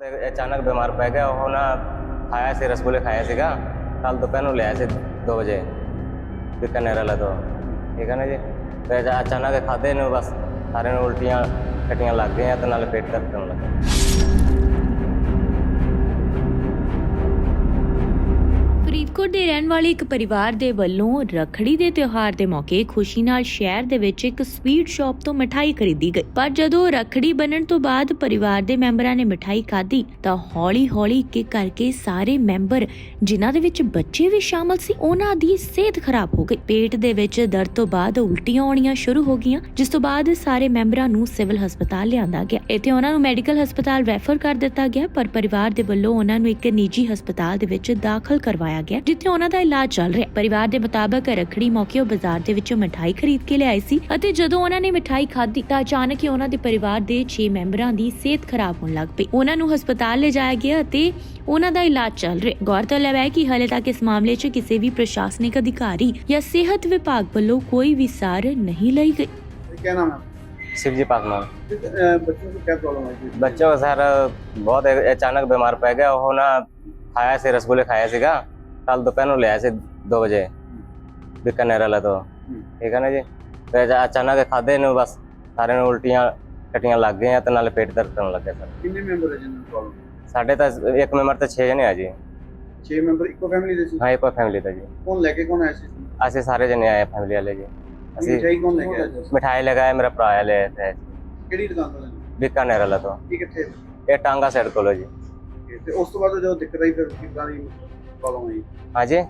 ਅਚਾਨਕ ਬਿਮਾਰ ਪੈ ਗਿਆ, ਉਹ ਨਾ ਖਾਇਆ ਸੀ, ਰਸਗੁੱਲੇ ਖਾਇਆ ਸੀਗਾ। ਕੱਲ ਦੁਪਹਿਰ ਨੂੰ ਲਿਆ ਸੀ 2 ਵਜੇ। ਬਿਕਾਨੇਰ ਵਾਲਾ ਤੋਂ ਠੀਕ ਹੈ ਨਾ ਜੀ? ਤੇ ਅਚਾਨਕ ਖਾਦੇ ਨੂੰ ਬਸ, ਸਾਰਿਆਂ ਨੂੰ ਉਲਟੀਆਂ ਟੱਟੀਆਂ ਲੱਗ ਗਈਆਂ ਤੇ ਨਾਲ ਪੇਟ ਦਰਦ ਕਰਨ ਲੱਗਾ ਫਰੀਦਕੋਟ ਦੇ ਰਹਿਣ ਵਾਲੇ ਇੱਕ ਪਰਿਵਾਰ ਦੇ ਵੱਲੋਂ ਰੱਖੜੀ ਦੇ ਤਿਉਹਾਰ ਦੇ ਮੌਕੇ ਖੁਸ਼ੀ ਨਾਲ ਸ਼ਹਿਰ ਦੇ ਵਿੱਚ ਇੱਕ ਸਵੀਟ ਸ਼ਾਪ ਤੋਂ ਮਠਾਈ ਖਰੀਦੀ ਗਈ। ਪਰ ਜਦੋਂ ਰੱਖੜੀ ਬਣਨ ਤੋਂ ਬਾਅਦ ਪਰਿਵਾਰ ਦੇ ਮੈਂਬਰਾਂ ਨੇ ਮਠਾਈ ਖਾਧੀ, ਤਾਂ ਹੌਲੀ-ਹੌਲੀ ਇੱਕ ਇੱਕ ਕਰਕੇ ਸਾਰੇ ਮੈਂਬਰ, ਜਿਨ੍ਹਾਂ ਦੇ ਵਿੱਚ ਬੱਚੇ ਵੀ ਸ਼ਾਮਲ ਸੀ, ਉਹਨਾਂ ਦੀ ਸਿਹਤ ਖਰਾਬ ਹੋ ਗਈ। ਪੇਟ ਦੇ ਵਿੱਚ ਦਰਦ ਤੋਂ ਬਾਅਦ ਉਲਟੀਆਂ ਆਉਣੀਆਂ ਸ਼ੁਰੂ ਹੋ ਗਈਆਂ, ਜਿਸ ਤੋਂ ਬਾਅਦ ਸਾਰੇ ਮੈਂਬਰਾਂ ਨੂੰ ਸਿਵਲ ਹਸਪਤਾਲ ਲਿਆਂਦਾ ਗਿਆ। ਇੱਥੇ ਉਹਨਾਂ ਨੂੰ ਮੈਡੀਕਲ ਹਸਪਤਾਲ ਰੈਫਰ ਕਰ ਦਿੱਤਾ ਗਿਆ, ਪਰ ਪਰਿਵਾਰ ਦੇ ਵੱਲੋਂ ਉਹਨਾਂ ਨੂੰ ਇੱਕ ਨਿੱਜੀ ਹਸਪਤਾਲ ਦੇ ਵਿੱਚ ਦਾਖਲ ਕਰਵਾਇਆ ਗਿਆ ਜਿੱਥੇ ਉਹਨਾਂ ਦਾ ਇਲਾਜ ਚੱਲ ਰਿਹਾ ਪਰਿਵਾਰ ਦੇ ਮੁਤਾਬਕ ਰੱਖੜੀ ਮੌਕੇ ਉਹ ਬਾਜ਼ਾਰ ਦੇ ਵਿੱਚੋਂ ਮਠਾਈ ਖਰੀਦ ਕੇ ਲਿਆਏ ਸੀ ਅਤੇ ਜਦੋਂ ਉਹਨਾਂ ਨੇ ਮਠਾਈ ਖਾਧੀ ਤਾਂ ਅਚਾਨਕ ਹੀ ਉਹਨਾਂ ਦੇ ਪਰਿਵਾਰ ਦੇ 6 ਮੈਂਬਰਾਂ ਦੀ ਸਿਹਤ ਖਰਾਬ ਹੋਣ ਲੱਗ ਪਈ ਉਹਨਾਂ ਨੂੰ ਹਸਪਤਾਲ ਲਿਜਾਇਆ ਗਿਆ ਅਤੇ ਉਹਨਾਂ ਦਾ ਇਲਾਜ ਚੱਲ ਰਿਹਾ ਗੌਰਤਲਬ ਹੈ ਕਿ ਹਾਲੇ ਤੱਕ ਇਸ ਮਾਮਲੇ 'ਚ ਕਿਸੇ ਵੀ ਪ੍ਰਸ਼ਾਸਨਿਕ ਅਧਿਕਾਰੀ ਜਾਂ ਸਿਹਤ ਵਿਭਾਗ ਵੱਲੋਂ ਕੋਈ ਵੀ ਸਾਰ ਨਹੀਂ ਲਈ ਗਈ क्या नाम है शिवजी पासवान आपका? अ, बच्चों को क्या प्रॉब्लम है जी? ਬੱਚਾ ਸਰ ਬਹੁਤ ਅਚਾਨਕ ਬਿਮਾਰ ਪੈ ਗਿਆ ਉਹ ਨਾ ਖਾਇਆ ਸੀ ਰਸਗੁੱਲੇ ਖਾਇਆ ਸੀਗਾ ਕੱਲ ਦੁਪਹਿਰ ਨੂੰ ਲਿਆਇਆ ਸੀ 2 ਵਜੇ ਬਿਕਾਨੇਰ ਵਾਲਾ ਤੋਂ ਹੂੰ। ਠੀਕ ਹੈ ਨਾ ਜੀ ਤੇ ਅਚਾ- ਅਚਾਨਕ ਖਾਦੇ ਨੂੰ ਬਸ ਸਾਰੇ ਨੂੰ ਉਲਟੀਆਂ ਟੱਟੀਆਂ ਲੱਗ ਗਈਆਂ ਤੇ ਨਾਲ ਪੇਟ ਦਰਦ ਕਰਨ ਲੱਗਾ ਸਰ कितने मेंबर है जिन्हें प्रॉब्लम ਸਾਡੇ ਤਾਂ ਇੱਕ ਮੈਂਬਰ ਤੇ 6 ਜਣੇ ਆ ਜੀ छह मेंबर इको फैमिली दे सी ਹਾਂ ਇੱਕ ਫੈਮਿਲੀ ਦਾ ਜੀ कौन लेके कौन आया सी ਅਸੀਂ ਸਾਰੇ ਜਣੇ ਆਏ ਫੈਮਿਲੀ ਵਾਲੇ ਜੀ ਅਸੀਂ मिठाई कौन लेके आया सी ਮਿਠਾਈ ਲਗਾਇਆ ਮੇਰਾ ਭਰਾ ਲੈ ਤੇ ਕਿਹੜੀ ਦੁਕਾਨ ਤੋਂ ਲੈਣੀ ਬਿਕਾਨੇਰ ਵਾਲਾ ਤੋਂ ਇਹ ਕਿੱਥੇ ਇਹ ਟਾਂਗਾ ਸਾਈਡ ਕੋਲ ਜੀ ਤੇ ਉਸ ਤੋਂ ਬਾਅਦ ਜਦੋਂ ਦਿੱਕਤ ਆਈ ਫਿਰ ਕਿੱਦਾਂ ਦੀ ਹਾਂਜੀ।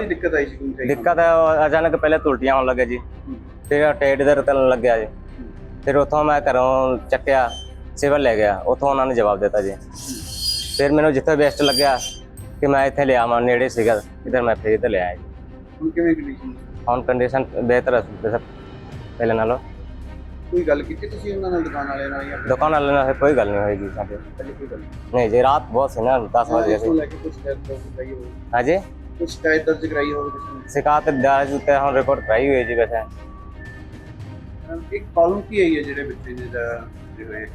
ਦੀ ਦਿੱਕਤ ਆਈ ਸੀ ਕੋਈ ਮਿਠਾਈ ਦਿੱਕਤ ਅਚਾਨਕ ਪਹਿਲੇ ਉਲਟੀਆਂ ਹੋਣ ਲੱਗੇ ਜੀ। ਫਿਰ ਟੇਡ ਦਰਦ ਕਰਨ ਲੱਗਿਆ ਜੀ। ਫਿਰ ਉਥੋਂ ਮੈਂ ਘਰੋਂ ਚੱਕਿਆ ਸਿਵਲ ਲੈ ਗਿਆ। ਉਥੋਂ ਉਹਨਾਂ ਨੇ ਜਵਾਬ ਦਿੱਤਾ ਜੀ। ਫਿਰ ਮੈਨੂੰ ਜਿੱਥੇ ਬੈਸਟ ਲੱਗਿਆ ਕਿ ਮੈਂ ਇੱਥੇ ਲਿਆ ਮੈਂ ਨੇੜੇ ਸੀਗਾ। ਇਧਰ ਮੈਂ ਫਿਰ ਇੱਧਰ ਲਿਆਇਆ ਜੀ। ਹੁਣ ਕਿਵੇਂ ਕੰਡੀਸ਼ਨ ਹੁਣ ਕੰਡੀਸ਼ਨ ਬਿਹਤਰ ਹੈ ਵੈਸੇ ਪਹਿਲੇ ਨਾਲੋਂ। ਕੋਈ ਗੱਲ ਕੀਤੀ ਤੁਸੀਂ ਉਹਨਾਂ ਨਾਲ ਦੁਕਾਨ ਵਾਲਿਆਂ ਨਾਲ ਜਾਂ ਦੁਕਾਨ ਵਾਲੇ ਨਾਲ ਕੋਈ ਗੱਲ ਨਹੀਂ ਹੋਏਗੀ ਸਾਡੇ। ਪਹਿਲੇ ਕੋਈ ਗੱਲ ਨਹੀਂ। ਜੀ ਰਾਤ ਬਹੁਤ ਸੀ ਨਾ 10 ਵਜੇ ਇਸ ਨੂੰ ਸੀ ਲੈ ਕੇ ਕੁਝ ਸ਼ਿਕਾਇਤ ਦਰਜ ਕਰਾਈ ਹੋਵੇ। ਹਾਂਜੀ? ਕੁਝ ਸ਼ਿਕਾਇਤ ਦਰਜ ਕਰਾਈ ਹੋਵੇ ਕਿਸੇ ਨੇ। ਸਿਕਾਤ ਦਰਜ ਉੱਤੇ ਹੁਣ ਰਿਪੋਰਟ ਕਰਾਈ ਹੋਈ ਹੈ ਜੀ ਵੈਸੇ। ਅਮ ਇੱਕ ਪ੍ਰੋਬਲਮ ਕੀ ਆਈ ਹੈ ਜਿਹੜੇ ਬੱਚੇ ਨੇ ਦਾ ਦੇ ਹੋਏ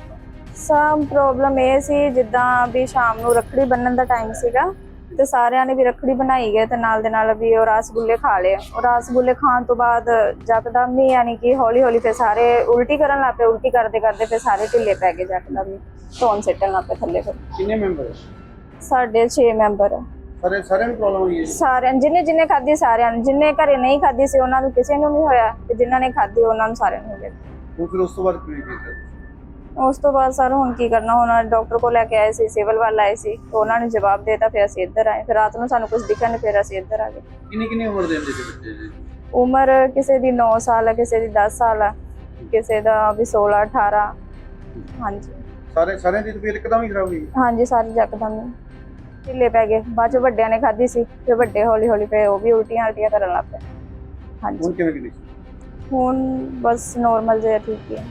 ਸਭ ਪ੍ਰੋਬਲਮ ਇਹ ਸੀ ਜਿੱਦਾਂ ਵੀ ਸ਼ਾਮ ਨੂੰ ਰੱਖੜੀ ਬੰਨਣ ਦਾ ਟਾਈਮ ਸੀਗਾ ਤੇ ਸਾਰਿਆਂ ਨੇ ਵੀ ਰੱਖੜੀ ਬਣਾਈ ਗਏ ਤੇ ਨਾਲ ਦੇ ਨਾਲ ਵੀ ਉਹ ਰਸਗੁੱਲੇ ਖਾ ਲਏ। ਉਹ ਰਸਗੁੱਲੇ ਖਾਣ ਤੋਂ ਬਾਅਦ ਜਕਦਮ ਹੀ ਯਾਨੀ ਕਿ ਹੌਲੀ ਹੌਲੀ ਫਿਰ ਸਾਰੇ ਉਲਟੀ ਕਰਨ ਲੱਗ ਪਏ ਉਲਟੀ ਕਰਦੇ ਕਰਦੇ ਫਿਰ ਸਾਰੇ ਢਿੱਲੇ ਪੈ ਗਏ ਜਕਦਮ ਹੀ ਧੌਣ ਸਿੱਟਣ ਲੱਗ ਪਏ ਥੱਲੇ ਫਿਰ। ਕਿੰਨੇ ਮੈਂਬਰ ਸਾਡੇ 6 ਮੈਂਬਰ ਸਾਰੇ ਸਾਰਿਆਂ ਨੂੰ ਪ੍ਰੋਬਲਮ ਹੋਈ ਹੈ? ਸਾਰਿਆਂ ਜਿਨੇ ਜਿਨੇ ਖਾਧੀ ਸਾਰਿਆਂ ਨੂੰ ਜਿਨੇ ਘਰੇ ਨਹੀਂ ਖਾਧੀ ਸੀ ਉਹਨਾਂ ਨੂੰ ਕਿਸੇ ਨੂੰ ਨਹੀਂ ਹੋਇਆ ਤੇ ਜਿਨ੍ਹਾਂ ਨੇ ਖਾਧੀ ਉਹਨਾਂ ਨੂੰ ਸਾਰਿਆਂ ਨੂੰ ਹੋ ਗਿਆ ਉਹ ਫਿਰ ਉਸ ਤੋਂ ਬਾਅਦ ਕਿਵੇਂ ਕੀਤਾ ਉਸ ਤੋਂ ਬਾਅਦ ਸਰ ਹੁਣ ਕੀ ਕਰਨਾ ਹੁਣ ਡਾਕਟਰ ਕੋਲ ਲੈ ਕੇ ਆਏ ਸੀ ਸਿਵਲ ਵੱਲ ਆਏ ਸੀ ਉਹਨਾਂ ਨੇ ਜਵਾਬ ਦੇਤਾ ਫਿਰ ਅਸੀਂ ਇੱਧਰ ਆਏ ਫਿਰ ਰਾਤ ਨੂੰ ਸਾਨੂੰ ਕੁਝ ਦਿਖਿਆ ਨਹੀਂ ਫਿਰ ਅਸੀਂ ਇੱਧਰ ਆ ਗਏ। ਕਿੰਨੀ ਕਿੰਨੀ ਉਮਰ ਦੇ ਹੁੰਦੇ ਸੀ ਬੱਚੇ ਜੀ? ਉਮਰ ਕਿਸੇ ਦੀ 9 ਸਾਲ ਹੈ ਕਿਸੇ ਦੀ 10 ਸਾਲ ਹੈ ਕਿਸੇ ਦਾ ਵੀ 16 18 ਹਾਂਜੀ। ਸਾਰੇ ਸਾਰਿਆਂ ਦੀ ਤਬੀਅਤ ਇੱਕਦਮ ਹੀ ਖਰਾਬ ਹੋਈ? ਹਾਂਜੀ ਸਾਰੇ ਜਕਦਮ ਹੀ। ਢਿੱਲੇ ਪੈ ਗਏ ਬਾਅਦ ਚ ਵੱਡਿਆਂ ਨੇ ਖਾਧੀ ਸੀ ਫਿਰ ਵੱਡੇ ਹੌਲੀ ਹੌਲੀ ਪਏ ਉਹ ਵੀ ਉਲਟੀਆਂ ਉਲਟੀਆਂ ਕਰਨ ਲੱਗ ਪਏ। ਹਾਂਜੀ। ਹੁਣ ਕਿਵੇਂ ਕੰਡੀਸ਼ਨ ਹੁਣ ਬਸ ਨੋਰਮਲ ਜਿਹਾ ਠੀਕ ਹੀ ਹੈ